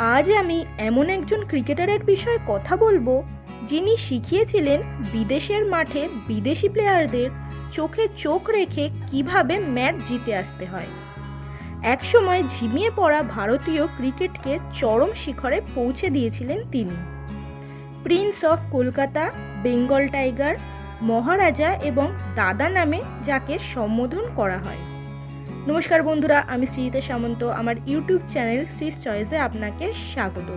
আজ আমি এমন একজন ক্রিকেটারের বিষয়ে কথা বলব যিনি শিখিয়েছিলেন বিদেশের মাঠে বিদেশি প্লেয়ারদের চোখে চোখ রেখে কীভাবে ম্যাচ জিতে আসতে হয়। একসময় ঝিমিয়ে পড়া ভারতীয় ক্রিকেটকে চরম শিখরে পৌঁছে দিয়েছিলেন তিনি। Prince of Kolkata, Bengal tiger, Maharaja এবং দাদা নামে যাকে সম্বোধন করা হয়। নমস্কার বন্ধুরা, আমি শ্রীতে সামন্ত। আমার ইউটিউব চ্যানেল শ্রীস চয়েসে আপনাকে স্বাগত।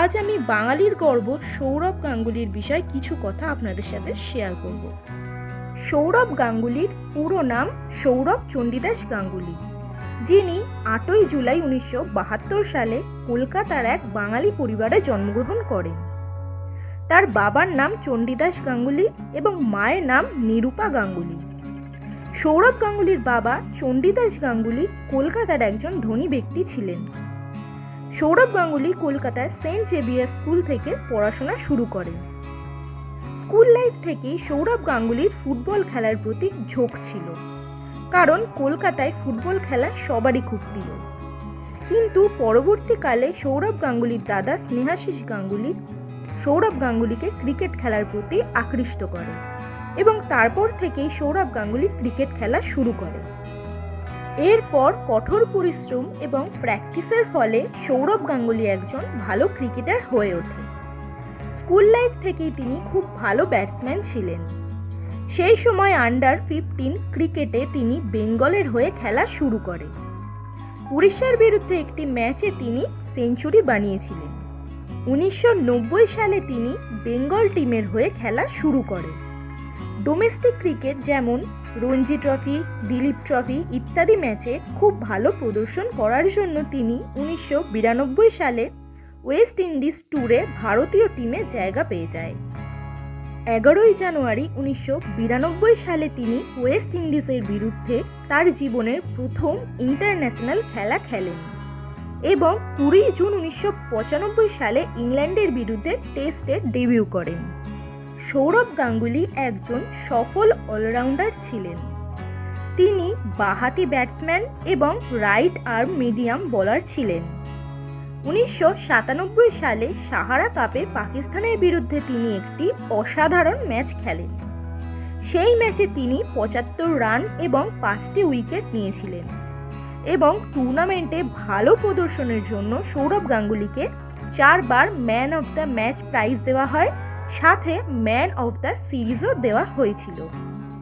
আজ আমি বাঙালির গর্ব সৌরভ গাঙ্গুলির বিষয়ে কিছু কথা আপনাদের সাথে শেয়ার করব। সৌরভ গাঙ্গুলির পুরো নাম সৌরভ চণ্ডীদাস গাঙ্গুলি, যিনি আটই জুলাই উনিশশো বাহাত্তর সালে কলকাতার এক বাঙালি পরিবারে জন্মগ্রহণ করেন। তার বাবার নাম চণ্ডীদাস গাঙ্গুলি এবং মায়ের নাম নিরূপা গাঙ্গুলি। সৌরভ গাঙ্গুলির বাবা চণ্ডীদাস গাঙ্গুলি কলকাতার একজন ধনী ব্যক্তি ছিলেন। সৌরভ গাঙ্গুলি কলকাতার সেন্ট জেভিয়ার স্কুল থেকে পড়াশোনা শুরু করেন। স্কুল লাইফ থেকেই সৌরভ গাঙ্গুলির ফুটবল খেলার প্রতি ঝোঁক ছিল। কারণ কলকাতায় ফুটবল খেলা সবারই খুব প্রিয়। কিন্তু পরবর্তীকালে সৌরভ গাঙ্গুলির দাদা স্নেহাশিস গাঙ্গুলি সৌরভ গাঙ্গুলিকে ক্রিকেট খেলার প্রতি আকৃষ্ট করে। এবং তারপর থেকেই সৌরভ গাঙ্গুলি ক্রিকেট খেলা শুরু করে। এরপর কঠোর পরিশ্রম এবং প্র্যাকটিসের ফলে সৌরভ গাঙ্গুলি একজন ভালো ক্রিকেটার হয়ে ওঠে। স্কুল লাইফ থেকেই তিনি খুব ভালো ব্যাটসম্যান ছিলেন। সেই সময় আন্ডার ফিফটিন ক্রিকেটে তিনি বেঙ্গলের হয়ে খেলা শুরু করে উড়িষ্যার বিরুদ্ধে একটি ম্যাচে তিনি সেঞ্চুরি বানিয়েছিলেন। উনিশশো নব্বই সালে তিনি বেঙ্গল টিমের হয়ে খেলা শুরু করেন। ডোমেস্টিক ক্রিকেট যেমন রঞ্জি ট্রফি দিলীপ ট্রফি ইত্যাদি ম্যাচে খুব ভালো প্রদর্শন করার জন্য তিনি উনিশশো বিরানব্বই সালে ওয়েস্ট ইন্ডিজ ট্যুরে ভারতীয় টিমে জায়গা পেয়ে যায়। এগারোই জানুয়ারি উনিশশো বিরানব্বই সালে তিনি ওয়েস্ট ইন্ডিজের বিরুদ্ধে তার জীবনের প্রথম ইন্টারন্যাশনাল খেলা খেলেন এবং কুড়ি জুন উনিশশো পঁচানব্বই সালে ইংল্যান্ডের বিরুদ্ধে টেস্টে ডেবিউ করেন। সৌরভ গাঙ্গুলি একজন সফল অলরাউন্ডার ছিলেন। তিনি বাহাতি ব্যাটসম্যান এবং রাইট আর্ম মিডিয়াম বোলার ছিলেন। উনিশশো সাতানব্বই সালে সাহারা কাপে পাকিস্তানের বিরুদ্ধে তিনি একটি অসাধারণ ম্যাচ খেলেন। সেই ম্যাচে তিনি পঁচাত্তর রান এবং পাঁচটি উইকেট নিয়েছিলেন এবং টুর্নামেন্টে ভালো প্রদর্শনের জন্য সৌরভ গাঙ্গুলিকে চারবার man of the match prize দেওয়া হয় সাথে ম্যান অফ দ্য সিরিজও দেওয়া হয়েছিল।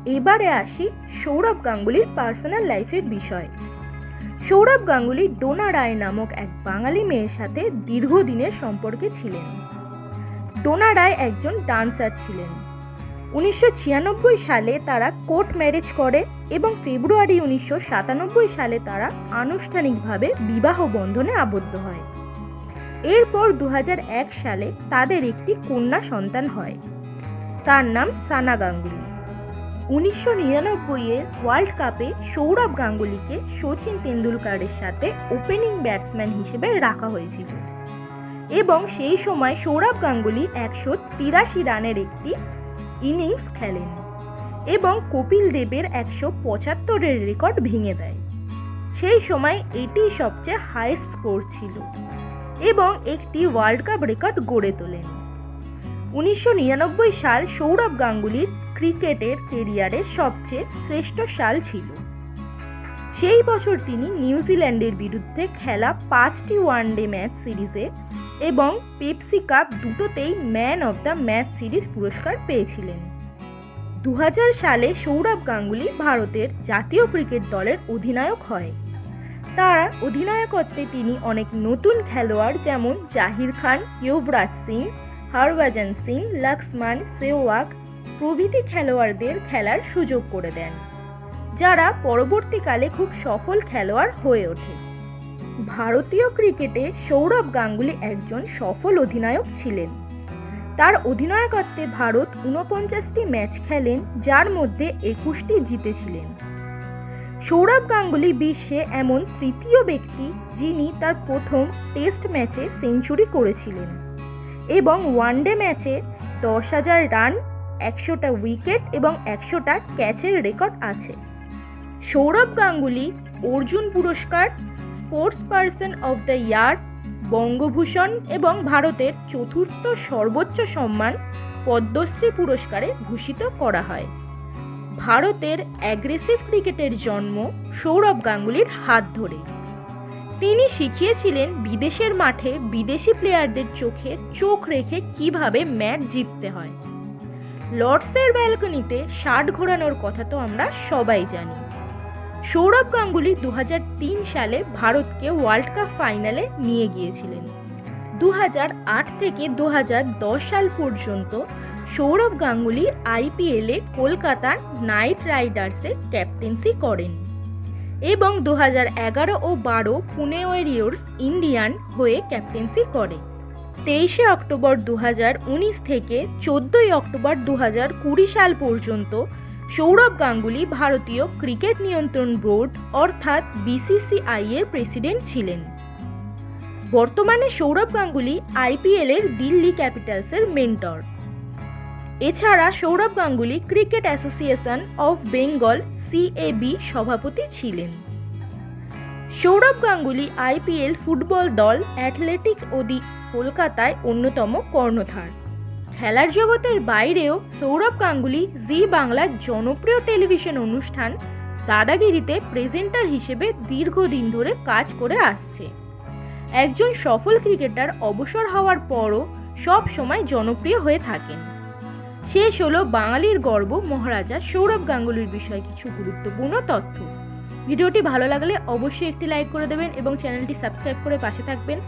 এবারে আসি সৌরভ গাঙ্গুলির পার্সোনাল লাইফের বিষয়। সৌরভ গাঙ্গুলি ডোনা রায় নামক এক বাঙালি মেয়ের সাথে দীর্ঘদিনের সম্পর্কে ছিলেন। ডোনা রায় একজন ডান্সার ছিলেন। উনিশশো ছিয়ানব্বই সালে তারা কোর্ট ম্যারেজ করে এবং ফেব্রুয়ারি উনিশশো সাতানব্বই সালে তারা আনুষ্ঠানিকভাবে বিবাহ বন্ধনে আবদ্ধ হয়। এরপর দু হাজার এক সালে তাদের একটি কন্যা সন্তান হয়। তার নাম সানা গাঙ্গুলি। উনিশশো নিরানব্বইয়ের ওয়ার্ল্ড কাপে সৌরভ গাঙ্গুলিকে সচিন তেন্ডুলকারের সাথে ওপেনিং ব্যাটসম্যান হিসেবে রাখা হয়েছিল। এবং সেই সময় সৌরভ গাঙ্গুলি একশো তিরাশি রানের একটি ইনিংস খেলেন এবং কপিল দেবের একশো পঁচাত্তরের রেকর্ড ভেঙে দেয়। সেই সময় এটি সবচেয়ে হাইস্ট স্কোর ছিল। এবং একটি ওয়ার্ল্ড কাপ রেকর্ড গড়ে তোলেন। উনিশশো নিরানব্বই সাল সৌরভ গাঙ্গুলির ক্রিকেটের কেরিয়ারে সবচেয়ে শ্রেষ্ঠ সাল ছিল। সেই বছর তিনি নিউজিল্যান্ডের বিরুদ্ধে খেলা পাঁচটি ওয়ানডে ম্যাচ সিরিজে এবং পেপসি কাপ দুটোতেই man of the match series পুরস্কার পেয়েছিলেন। দু হাজার সালে সৌরভ গাঙ্গুলি ভারতের জাতীয় ক্রিকেট দলের অধিনায়ক হয়। তার অধিনায়কত্বে তিনি অনেক নতুন খেলোয়াড় যেমন জাহির খান ইউবরাজ সিং, হরভজন সিং, লক্ষ্মণ সেওয়াগ প্রভৃতি খেলোয়াড়দের খেলার সুযোগ করে দেন, যারা পরবর্তীকালে খুব সফল খেলোয়াড় হয়ে ওঠে। ভারতীয় ক্রিকেটে সৌরভ গাঙ্গুলি একজন সফল অধিনায়ক ছিলেন। তার অধিনায়কত্বে ভারত ঊনপঞ্চাশটি ম্যাচ খেলেন, যার মধ্যে একুশটি জিতেছিলেন। সৌরভ গাঙ্গুলি বিশ্বে এমন তৃতীয় ব্যক্তি যিনি তার প্রথম টেস্ট ম্যাচে সেঞ্চুরি করেছিলেন এবং ওয়ানডে ম্যাচে দশ হাজার রান, একশোটা উইকেট এবং একশোটা ক্যাচের রেকর্ড আছে। সৌরভ গাঙ্গুলি অর্জুন পুরস্কার sports person of the year, Bangabhushan এবং ভারতের চতুর্থ সর্বোচ্চ সম্মান পদ্মশ্রী পুরস্কারে ভূষিত করা হয়। ভারতের অ্যাগ্রেসিভ ক্রিকেটের জন্ম সৌরভ গাঙ্গুলির হাত ধরে। তিনি শিখিয়েছিলেন বিদেশের মাঠে বিদেশি প্লেয়ারদের চোখে চোখ রেখে কীভাবে ম্যাচ জিততে হয়। লর্ডসের ব্যালকনিতে ষাট ঘোরানোর কথা তো আমরা সবাই জানি। সৌরভ গাঙ্গুলি দু হাজার তিন সালে ভারতকে ওয়ার্ল্ড কাপ ফাইনালে নিয়ে গিয়েছিলেন। দু হাজার আট থেকে দু হাজার দশ সাল পর্যন্ত সৌরভ গাঙ্গুলি আইপিএলে কলকাতার নাইট রাইডার্সে ক্যাপ্টেন্সি করেন এবং দু এগারো ও বারো পুনে ওয়ারিয়র্স ইন্ডিয়ান হয়ে ক্যাপ্টেন্সি করে। তেইশে অক্টোবর দু উনিশ থেকে চোদ্দই অক্টোবর দু কুড়ি সাল পর্যন্ত সৌরভ গাঙ্গুলি ভারতীয় ক্রিকেট নিয়ন্ত্রণ বোর্ড অর্থাৎ বিসিসিআই এর প্রেসিডেন্ট ছিলেন। বর্তমানে সৌরভ গাঙ্গুলি আইপিএল এর দিল্লি ক্যাপিটালসের মেন্টর। এছাড়া Sourav Ganguly cricket association of Bengal CAB সভাপতি ছিলেন। সৌরভ গাঙ্গুলি আইপিএল ফুটবল দল অ্যাথলেটিক ওদি কলকাতায় অন্যতম কর্ণধার। খেলার জগতের বাইরেও সৌরভ গাঙ্গুলি জি বাংলার জনপ্রিয় টেলিভিশন অনুষ্ঠান দাদাগিরিতে প্রেজেন্টার হিসেবে দীর্ঘদিন ধরে কাজ করে আসছে। একজন সফল ক্রিকেটার অবসর হওয়ার পরও সব সময় জনপ্রিয় হয়ে থাকেন। শেষ হলো বাঙালির গর্ব, মহারাজা সৌরভ গাঙ্গুলির বিষয়ে কিছু গুরুত্বপূর্ণ তথ্য। ভিডিওটি ভালো লাগলে অবশ্যই একটি লাইক করে দেবেন এবং চ্যানেলটি সাবস্ক্রাইব করে পাশে থাকবেন।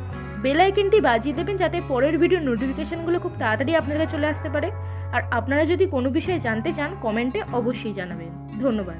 বেল আইকনটি বাজিয়ে দেবেন যাতে পরের ভিডিও নোটিফিকেশানগুলো খুব তাড়াতাড়ি আপনার কাছে চলে আসতে পারে। আর আপনারা যদি কোনো বিষয়ে জানতে চান, কমেন্টে অবশ্যই জানাবেন। ধন্যবাদ।